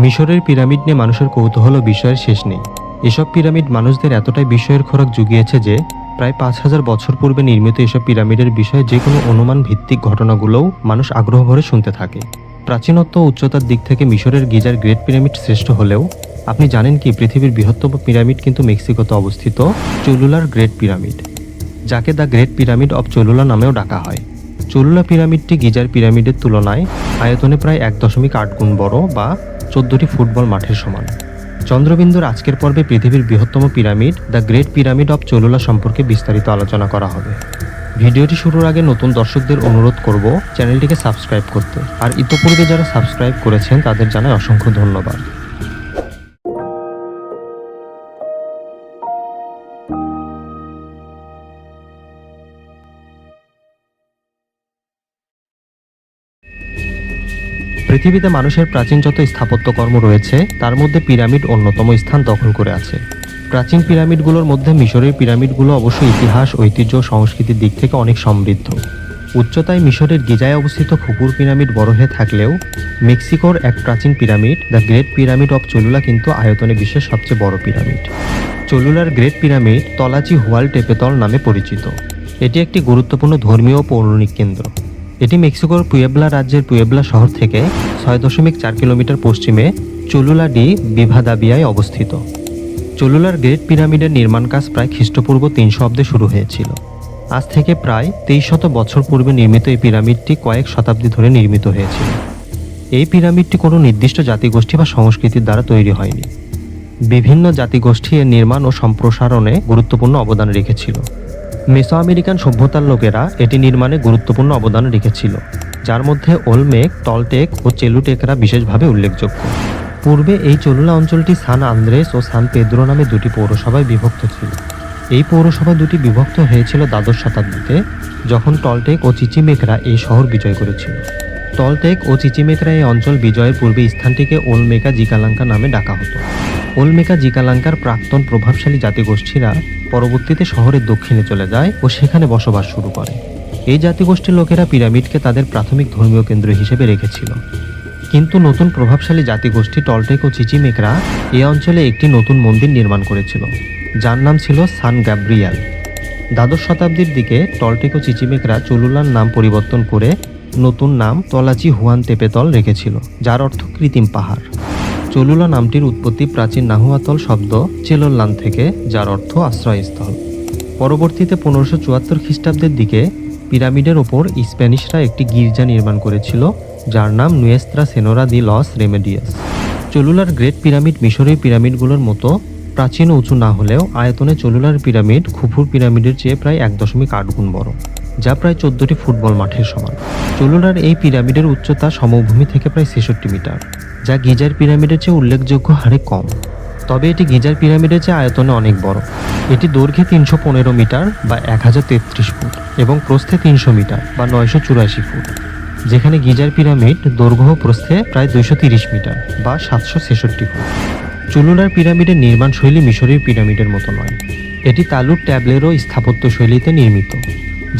মিশরের পিরামিড নিয়ে মানুষের কৌতূহল বিষয়ের শেষ নেই। এসব পিরামিড মানুষদের এতটাই বিষয়ের খোরাক জুগিয়েছে যে, প্রায় পাঁচ হাজার বছর পূর্বে নির্মিত এসব পিরামিডের বিষয়ে যে কোনো অনুমান ভিত্তিক ঘটনাগুলোও মানুষ আগ্রহ ভরে শুনতে থাকে। প্রাচীনত্ব উচ্চতার দিক থেকে মিশরের গিজার গ্রেট পিরামিড শ্রেষ্ঠ হলেও, আপনি জানেন কি পৃথিবীর বৃহত্তম পিরামিড কিন্তু মেক্সিকোতে অবস্থিত চলুলার গ্রেট পিরামিড, যাকে the great pyramid of Cholula নামেও ডাকা হয়। চলুলা পিরামিডটি গিজার পিরামিডের তুলনায় আয়তনে প্রায় এক দশমিক আট গুণ বড় বা চোদ্দটি ফুটবল মাঠের সমান। চন্দ্রবিন্দুর আজকের পর্বে পৃথিবীর বৃহত্তম pyramid, the great pyramid of Cholula সম্পর্কে বিস্তারিত আলোচনা করা হবে। ভিডিওটি শুরুর আগে নতুন দর্শকদের অনুরোধ করব চ্যানেলটিকে সাবস্ক্রাইব করতে। আর ইতোপূর্বে যারা সাবস্ক্রাইব করেছেন, তাদের জানায় অসংখ্য ধন্যবাদ। পৃথিবীতে মানুষের প্রাচীন যত স্থাপত্যকর্ম রয়েছে, তার মধ্যে পিরামিড অন্যতম স্থান দখল করে আছে। প্রাচীন পিরামিডগুলোর মধ্যে মিশরের পিরামিডগুলো অবশ্য ইতিহাস, ঐতিহ্য সংস্কৃতির দিক থেকে অনেক সমৃদ্ধ। উচ্চতায় মিশরের গিজায় অবস্থিত খুপুর পিরামিড বড় হয়ে থাকলেও, মেক্সিকোর এক প্রাচীন pyramid, the great pyramid of Cholula কিন্তু আয়তনে বিশ্বের সবচেয়ে বড় পিরামিড। চলুলার great pyramid Tlachihualtepetl নামে পরিচিত। এটি একটি গুরুত্বপূর্ণ ধর্মীয় পৌরাণিক কেন্দ্র। এটি মেক্সিকোর পুয়েবলা রাজ্যের পুয়েবলা শহর থেকে ছয় দশমিক চার কিলোমিটার পশ্চিমে চলুলা ডি বিভাদাবিয়ায় অবস্থিত। চলুলার গ্রেট পিরামিডের নির্মাণ কাজ প্রায় খ্রিস্টপূর্ব তিনশো অব্দে শুরু হয়েছিল। আজ থেকে প্রায় তেইশ শত বছর পূর্বে নির্মিত এই পিরামিডটি কয়েক শতাব্দী ধরে নির্মিত হয়েছিল। এই পিরামিডটি কোনো নির্দিষ্ট জাতিগোষ্ঠী বা সংস্কৃতির দ্বারা তৈরি হয়নি। বিভিন্ন জাতিগোষ্ঠী এর নির্মাণ ও সম্প্রসারণে গুরুত্বপূর্ণ অবদান রেখেছিল। মেসো আমেরিকান সভ্যতার লোকেরা এটি নির্মাণে গুরুত্বপূর্ণ অবদান রেখেছিল। যার মধ্যে ওলমেক টলটেক ও চেলুটেকরা বিশেষভাবে উল্লেখযোগ্য। পূর্বে এই চলুলা অঞ্চলটি সান আন্দ্রেস ও সান পেদ্রো নামে দুটি পৌরসভায় বিভক্ত ছিল। এই পৌরসভা দুটি বিভক্ত হয়েছিল দ্বাদশ শতাব্দীতে, যখন টলটেক ও চিচিমেকরা এই শহর বিজয় করেছিল। টলটেক ও চিচিমেকরা এই অঞ্চল বিজয়ের পূর্বে স্থানটিকে ওলমেকা জিকালাঙ্কা নামে ডাকা হতো। ওলমেকা জিকালাঙ্কার প্রাক্তন প্রভাবশালী জাতিগোষ্ঠীরা পরবর্তীতে শহরের দক্ষিণে চলে যায় ও সেখানে বসবাস শুরু করে। এই জাতিগোষ্ঠীর লোকেরা পিরামিডকে তাদের প্রাথমিক ধর্মীয় কেন্দ্র হিসেবে রেখেছিল। কিন্তু নতুন প্রভাবশালী জাতিগোষ্ঠী টলটেক ও চিচিমেকরা এ অঞ্চলে একটি নতুন মন্দির নির্মাণ করেছিল, যার নাম ছিল সান গ্যাব্রিয়াল। দ্বাদশ শতাব্দীর দিকে টলটেক ও চিচিমেকরা চলুলার নাম পরিবর্তন করে নতুন নাম তলাচি হুয়ান তেপেতল রেখেছিল, যার অর্থ কৃত্রিম পাহাড়। চলুলা নামটির উৎপত্তি প্রাচীন নাহুয়াতল শব্দ চেলোল্লান থেকে, যার অর্থ আশ্রয়স্থল। পরবর্তীতে পনেরোশো চুয়াত্তর খ্রিস্টাব্দের দিকে পিরামিডের ওপর স্প্যানিশরা একটি গির্জা নির্মাণ করেছিল, যার নাম Nuestra Senora de los Remedios. চলুলার great pyramid মিশরীয় পিরামিডগুলোর মতো প্রাচীন উঁচু না হলেও আয়তনে চলুলার পিরামিড খুফুর পিরামিডের চেয়ে প্রায় এক দশমিক আট গুণ বড়, যা প্রায় চোদ্দটি ফুটবল মাঠের সমান। চলুলার এই পিরামিডের উচ্চতা সমভূমি থেকে প্রায় ছেষট্টি মিটার, যা গিজার পিরামিডের চেয়ে উল্লেখযোগ্য হারে কম। তবে এটি গিজার পিরামিডের চেয়ে আয়তনে অনেক বড়। এটি দৈর্ঘ্যে তিনশো পনেরো মিটার বা এক হাজার তেত্রিশ ফুট এবং প্রস্থে তিনশো মিটার বা নয়শো চুরাশি ফুট, যেখানে গিজার পিরামিড দৈর্ঘ্য প্রস্থে প্রায় দুইশো তিরিশ মিটার বা সাতশো ছেষট্টি ফুট। চুলুলার পিরামিডের নির্মাণ শৈলী মিশরীয় পিরামিডের মতো নয়। এটি তালুর ট্যাবলেরও স্থাপত্য শৈলীতে নির্মিত,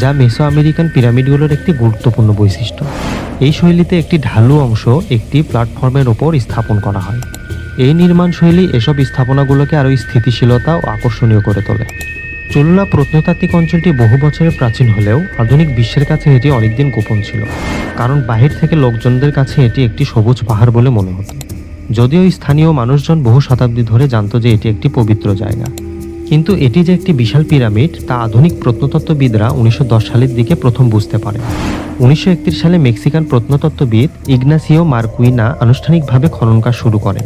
যা মেসো আমেরিকান পিরামিডগুলোর একটি গুরুত্বপূর্ণ বৈশিষ্ট্য। এই শৈলীতে একটি ঢালু অংশ একটি প্ল্যাটফর্মের ওপর স্থাপন করা হয়। এই নির্মাণ শৈলী এসব স্থাপনাগুলোকে আরও স্থিতিশীলতা ও আকর্ষণীয় করে তোলে। চলুলা প্রত্নতাত্ত্বিক অঞ্চলটি বহু বছরের প্রাচীন হলেও আধুনিক বিশ্বের কাছে এটি অনেকদিন গোপন ছিল, কারণ বাহির থেকে লোকজনদের কাছে এটি একটি সবুজ পাহাড় বলে মনে হতো। যদিও স্থানীয় মানুষজন বহু শতাব্দী ধরে জানত যে এটি একটি পবিত্র জায়গা। কিন্তু এটি যে একটি বিশাল পিরামিড, তা আধুনিক প্রত্নতত্ত্ববিদরা উনিশশো দশ সালের দিকে প্রথম বুঝতে পারে। উনিশশো একত্রিশ সালে মেক্সিকান প্রত্নতত্ত্ববিদ ইগনাসিও মার্কুইনা আনুষ্ঠানিকভাবে খনন কাজ শুরু করেন।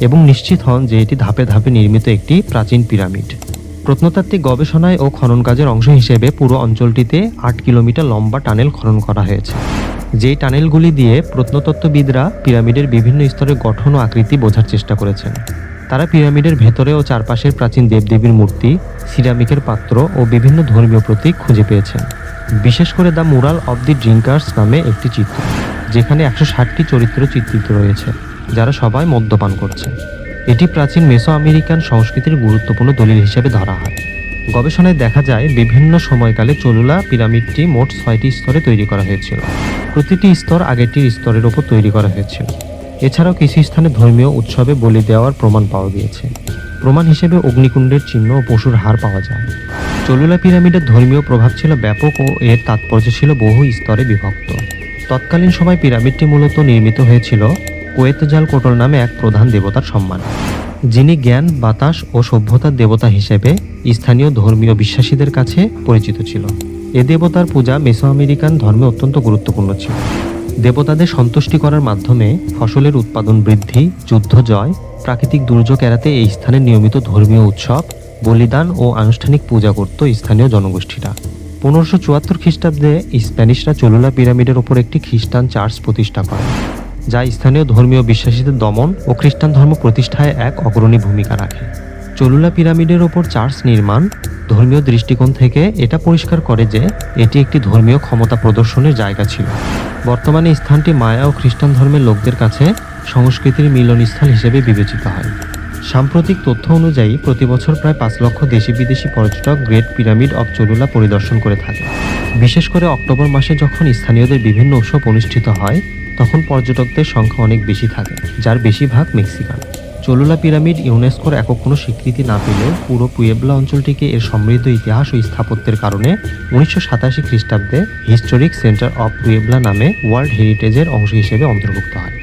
এবং নিশ্চিত হন যে এটি ধাপে ধাপে নির্মিত একটি প্রাচীন পিরামিড। প্রত্নতাত্ত্বিক গবেষণায় ও খনন কাজের অংশ হিসেবে পুরো অঞ্চলটিতে আট কিলোমিটার লম্বা টানেল খনন করা হয়েছে। যেই টানেলগুলি দিয়ে প্রত্নতত্ত্ববিদরা পিরামিডের বিভিন্ন স্তরের গঠন ও আকৃতি বোঝার চেষ্টা করেছেন। তারা পিরামিডের ভেতরে ও চারপাশের প্রাচীন দেবদেবীর মূর্তি, সিরামিকের পাত্র ও বিভিন্ন ধর্মীয় প্রতীক খুঁজে পেয়েছেন। বিশেষ করে the mural of the drinkers নামে একটি চিত্র, যেখানে একশো ষাটটি চরিত্র চিত্রিত রয়েছে। যারা সবাই মদ্যপান করছে। এটি প্রাচীন মেসো আমেরিকান সংস্কৃতির গুরুত্বপূর্ণ দলিল হিসেবে ধরা হয়। গবেষণায় দেখা যায়, বিভিন্ন সময়কালে চলুলা পিরামিডটি মোট ছয়টি স্তরে তৈরি করা হয়েছিল। প্রতিটি স্তর আগেরটির স্তরের ওপর তৈরি করা হয়েছিল। এছাড়াও কিছু স্থানে ধর্মীয় উৎসবে বলি দেওয়ার প্রমাণ পাওয়া গিয়েছে। প্রমাণ হিসেবে অগ্নিকুণ্ডের চিহ্ন ও পশুর হাড় পাওয়া যায়। চলুলা পিরামিডের ধর্মীয় প্রভাব ছিল ব্যাপক ও এর তাৎপর্য ছিল বহু স্তরে বিভক্ত। তৎকালীন সময় পিরামিডটি মূলত নির্মিত হয়েছিল কোয়েতজাল কোটল নামে এক প্রধান দেবতার সম্মান। যিনি জ্ঞান, বাতাস ও সভ্যতার দেবতা হিসেবে স্থানীয় ধর্মীয় বিশ্বাসীদের কাছে পরিচিত ছিল। এ দেবতার পূজা মেসো আমেরিকান ধর্মে অত্যন্ত গুরুত্বপূর্ণ ছিল। দেবতাদের সন্তুষ্টি করার মাধ্যমে ফসলের উৎপাদন বৃদ্ধি, যুদ্ধ জয়, প্রাকৃতিক দুর্যোগ এড়াতে এই স্থানে নিয়মিত ধর্মীয় উৎসব, বলিদান ও আনুষ্ঠানিক পূজা করত স্থানীয় জনগোষ্ঠীরা। পনেরোশো চুয়াত্তর খ্রিস্টাব্দে স্প্যানিশরা চলুলা পিরামিডের ওপর একটি খ্রিস্টান চার্চ প্রতিষ্ঠা করে। যা স্থানীয় ধর্মীয় বিশ্বাসীদের দমন ও খ্রিস্টান ধর্ম প্রতিষ্ঠায় এক অগ্রণী ভূমিকা রাখে। চলুলা পিরামিডের ওপর চার্চ নির্মাণ ধর্মীয় দৃষ্টিকোণ থেকে এটা পরিষ্কার করে যে এটি একটি ধর্মীয় ক্ষমতা প্রদর্শনের জায়গা ছিল। বর্তমানে স্থানটি মায়া ও খ্রিস্টান ধর্মের লোকদের কাছে সংস্কৃতির মিলনস্থল হিসেবে বিবেচিত হয়। সাম্প্রতিক তথ্য অনুযায়ী প্রতি বছর প্রায় পাঁচ লক্ষ দেশি বিদেশি পর্যটক গ্রেট পিরামিড অব চলুলা পরিদর্শন করে থাকে। বিশেষ করে অক্টোবর মাসে যখন স্থানীয়দের বিভিন্ন উৎসব অনুষ্ঠিত হয় তখন পর্যটকদের সংখ্যা অনেক বেশি থাকে, যার বেশিরভাগ মেক্সিকান। চলুলা পিরামিড ইউনেস্কোর একক কোনো স্বীকৃতি না পেলেও পুরো পুয়েবলা অঞ্চলটিকে এর সমৃদ্ধ ইতিহাস ও স্থাপত্যের কারণে উনিশশো সাতাশি খ্রিস্টাব্দে হিস্টোরিক সেন্টার অফ পুয়েবলা নামে ওয়ার্ল্ড হেরিটেজের অংশ হিসেবে অন্তর্ভুক্ত হয়।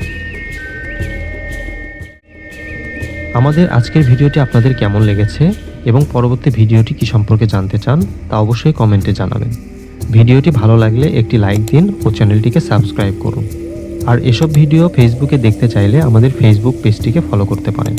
আমাদের আজকের ভিডিওটি আপনাদের কেমন লেগেছে এবং পরবর্তী ভিডিওটি কি সম্পর্কে জানতে চান তা অবশ্যই কমেন্টে জানাবেন। ভিডিওটি ভালো লাগলে একটি লাইক দিন ও চ্যানেলটিকে সাবস্ক্রাইব করুন। আর এসব ভিডিও ফেসবুকে দেখতে চাইলে আমাদের ফেসবুক পেজটিকে ফলো করতে পারেন।